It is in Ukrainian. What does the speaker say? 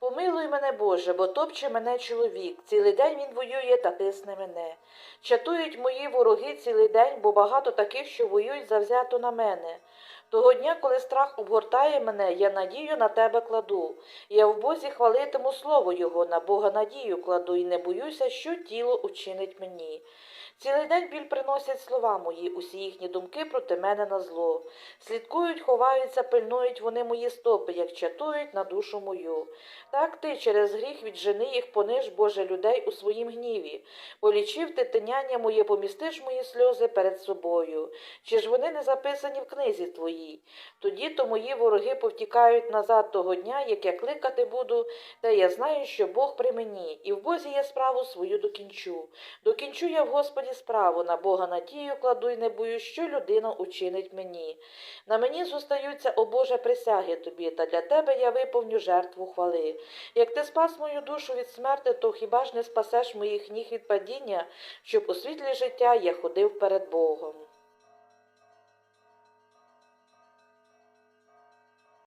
Помилуй мене, Боже, бо топче мене чоловік. Цілий день він воює та тисне мене. Чатують мої вороги цілий день, бо багато таких, що воюють завзято на мене. Того дня, коли страх обгортає мене, я надію на тебе кладу. Я в Бозі хвалитиму слово Його, на Бога надію кладу, і не боюся, що тіло учинить мені. Цілий день біль приносять слова мої, усі їхні думки проти мене на зло. Слідкують, ховаються, пильнують вони мої стопи, як чатують на душу мою. Так ти через гріх віджени їх, пониж, Боже, людей у своїм гніві. Полічив ти тиняння моє, помістиш мої сльози перед собою. Чи ж вони не записані в книзі твоїй? Тоді то мої вороги повтікають назад того дня, як я кликати буду, та я знаю, що Бог при мені, і в Бозі я справу свою докінчу. Докінчу я в Господі справу, на Бога надію кладу й не боюсь, що людина учинить мені. На мені зостаються, о Боже, присяги тобі, та для тебе я виповню жертву хвали. Як ти спас мою душу від смерти, то хіба ж не спасеш моїх ніг від падіння, щоб у світлі життя я ходив перед Богом.